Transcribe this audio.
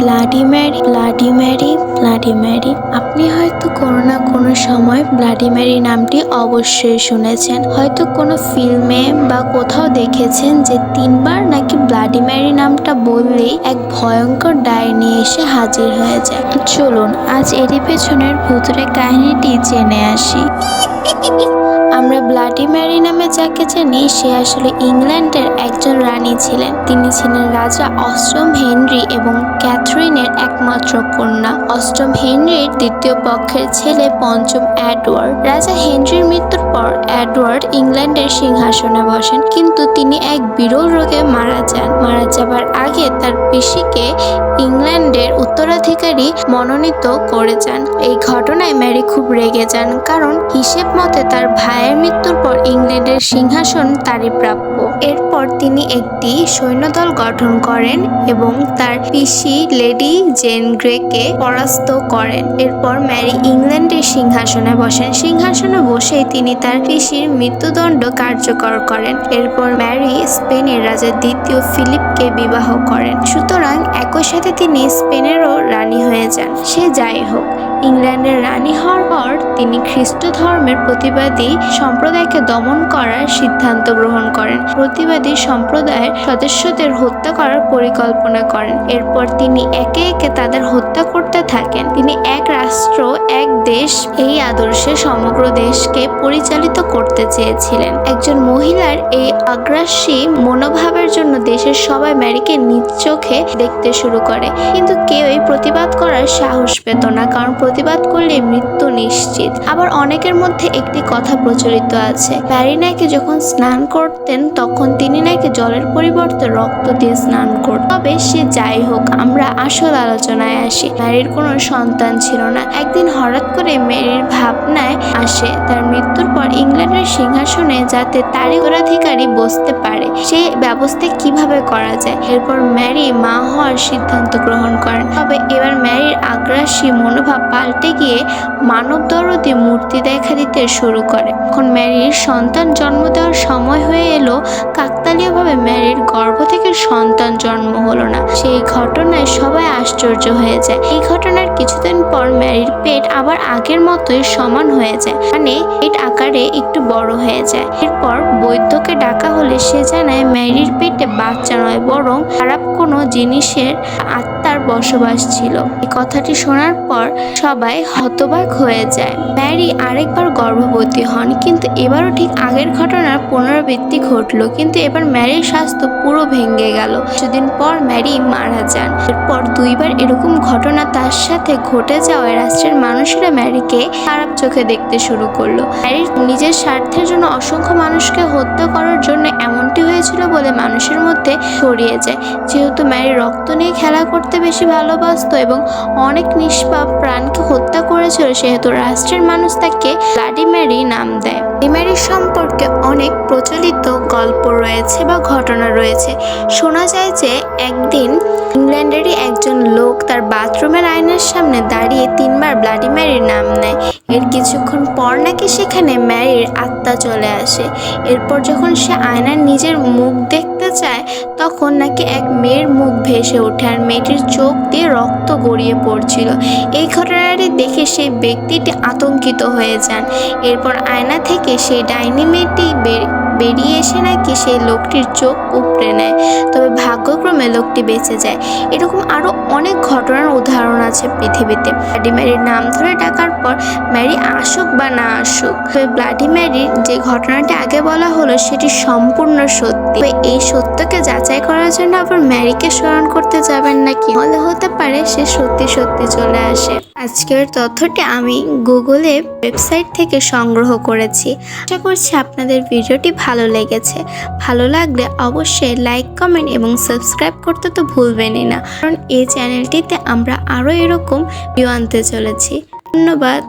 Bloody Mary bloody Mary bloody Mary আপনি হয়তো কোনো না কোনো সময় ব্লাডি ম্যারি নামটি অবশ্যই শুনেছেন। হয়তো কোনো ফিল্মে বা কোথাও দেখেছেন যে তিনবার নাকি ব্লাডি ম্যারি নামটা বললেই এক ভয়ঙ্কর ডাইনি এসে হাজির হয়ে যায়। চলুন, আজ এরই পেছনের ভূতুরে কাহিনীটি জেনে আসি। আমরা ব্লাডি ম্যারি নামে যাকে জানি, সে আসলে ইংল্যান্ডের একজন রানী ছিলেন। তিনি ছিলেন রাজা অষ্টম হেনরি এবং ক্যাথরিনের একমাত্র কন্যা। অষ্টম হেনরির দ্বিতীয় পক্ষের ছেলে পঞ্চম অ্যাডওয়ার্ড রাজা হেনরির মৃত্যুর পর অ্যাডওয়ার্ড ইংল্যান্ডের সিংহাসনে বসেন, কিন্তু তিনি এক বিরল রোগে মারা যান। মারা যাবার আগে তার পিসিকে ইংল্যান্ডের উত্তরাধিকারী মনোনীত করে যান। এই ঘটনায় ম্যারি খুব রেগে যান, কারণ হিসেব মতে তার ভাইয়ের মৃত্যুর পর ইংল্যান্ডের সিংহাসন তারই প্রাপ্য। এরপর তিনি একটি সৈন্যদল গঠন করেন এবং তার পিসি লেডি জেন গ্রেকে পরাস্ত করেন। এরপর ম্যারি ইংল্যান্ডের সিংহাসনে বসেন। সিংহাসনে বসেই তিনি তার পিসির মৃত্যুদণ্ড কার্যকর করেন। এরপর ম্যারি স্পেনের রাজা দ্বিতীয় ফিলিপকে বিবাহ করেন। সুতরাং একই সাথে তিনি স্পেনেরও রানী হয়ে যান। সে যাই হোক ইংল্যান্ডের রানী হওয়ার পর তিনি খ্রিস্ট ধর্মের প্রতিবাদী সম্প্রদায়কে দমন করার সিদ্ধান্ত গ্রহণ করেন। প্রতিবাদী সম্প্রদায়ের সদস্যদের হত্যা করার পরিকল্পনা করেন। এরপর তিনি একে একে তাদের হত্যা করতে থাকেন। তিনি এক রাষ্ট্র, এক দেশ এই আদর্শে সমগ্র দেশকে পরিচালিত করতে চেয়েছিলেন। একজন মহিলার এই আগ্রাসী মনোভাবের জন্য দেশের সবাই ম্যারিকে নিজ চোখে দেখতে শুরু করে। কিন্তু কেউই প্রতিবাদ করার সাহস পেত না, কারণ প্রতিবাদ করলে মৃত্যু নিশ্চিত। আবার অনেকের মধ্যে একটি কথা প্রচলিত আছে। ম্যারি নাকি যখন স্নান করতেন, তখন তিনি নাকি জলের পরিবর্তে রক্ত দিয়ে স্নান করতেন। তবে সে যাই হোক, আমরা আসল আলোচনায় আসি। ম্যারির কোনো সন্তান ছিল না। একদিন হঠাৎ করে মেরির ভাবনায় আসে, তার মৃত্যুর পর ইংল্যান্ডের সিংহাসনে যাতে তারই উত্তরাধিকারী বসতে পারে, সেই ব্যবস্থা কীভাবে করা যায়? এরপর ম্যারি মা হওয়ার সিদ্ধান্ত গ্রহণ করেন। তবে এবার ম্যারির আগ্রাসী মনোভাব পাল্টে গিয়ে মানব দরদি মূর্তি দেখা দিতে শুরু করে। এখন ম্যারির সন্তান জন্ম দেওয়ার সময় হয়ে এলো, কাকতালীয়ভাবে ম্যারির গর্ভ থেকে সন্তান জন্ম হলো না। সেই ঘটনায় সবাই আশ্চর্য হয়ে যায়। এই ঘটনার কিছুদিন পর ম্যারির পেট আবার আগের মতোই সমান হয়ে যায়। মানে পেট আকারে একটু বড় হয়ে যায়। এরপর বৈদ্যকে ডাকা হলে সে জানায়, ম্যারির পেটে বাচ্চা নয়, বরং খারাপ কোনো জিনিসের আত্মার বসবাস ছিল। এই কথাটি শোনার পর সবাই হতবাক হয়ে যায়। ম্যারি আরেকবার গর্ভবতী হন, কিন্তু এবারও ঠিক আগের ঘটনার পুনরাবৃত্তি ঘটলো, কিন্তু এবার ম্যারির স্বাস্থ্য পুরো ভেঙে গেল। কিছুদিন পর ম্যারি মারা যান। এরপর দুইবার এরকম ঘটনা তার সাথে ঘটে যাওয়ায় রাষ্ট্রের মানুষেরা ম্যারিকে খারাপ চোখে দেখতে শুরু করল। ম্যারির নিজের স্বার্থের জন্য অসংখ্য মানুষকে হত্যা করার জন্য হয়েছিল বলে মানুষের মধ্যে ছড়িয়ে যায়। যেহেতু ম্যারি রক্ত নিয়ে খেলা করতে বেশি ভালোবাসত এবং অনেক নিষ্পাপ প্রাণকে হত্যা সেহেতু রাষ্ট্রের মানুষ তাকে ব্লাডি ম্যারি নাম দেয়। ব্লাডি ম্যারি সম্পর্কে অনেক প্রচলিত গল্প রয়েছে বা ঘটনা রয়েছে। শোনা যায় যে একদিন ইংল্যান্ডেরই একজন লোক তার বাথরুমের আয়নার সামনে দাঁড়িয়ে তিনবার ব্লাডি ম্যারির নাম নেয়। এর কিছুক্ষণ পর নাকি সেখানে ম্যারির আত্মা চলে আসে। এরপর যখন সে আয়নার নিজের মুখ দেখতে চায় তখন নাকি এক মেয়ের মুখ ভেসে ওঠে আর মেয়েটির চোখ দিয়ে রক্ত গড়িয়ে পড়ছিল। এই ঘটনাটি দেখে সেই ব্যক্তিটি আতঙ্কিত হয়ে যান। এরপর আয়না থেকে সেই ডাইনি মেয়েটি বের- বেরিয়ে এসে নাকি সেই লোকটির চোখ উপড়ে নেয়। তবে ভাগ্যক্রমে লোকটি বেঁচে যায়। এরকম আরও অনেক ঘটনার উদাহরণ আছে পৃথিবীতে। ব্লাডি ম্যারির নাম ধরে ডাকার পর ম্যারি আসুক বা না আসুক, তবে ব্লাডি ম্যারির যে ঘটনাটি আগে বলা হলো সেটি সম্পূর্ণ সত্যি। এই সত্যকে যাচাই করার জন্য আবার ম্যারিকে স্মরণ করতে যাবেন নাকি? হলে হতে পারে সে সত্যি সত্যি চলে আসে। আজকের তথ্যটি আমি গুগলে ওয়েবসাইট থেকে সংগ্রহ করেছি। আশা করছি আপনাদের ভিডিওটি ভালো লেগেছে। ভালো লাগলে অবশ্যই লাইক, কমেন্ট এবং সাবস্ক্রাইব করতে তো ভুলবেনই না। কারণ এই চ্যানেলটিতে আমরা আরও এরকম ভিউ আনতে চলেছি। ধন্যবাদ।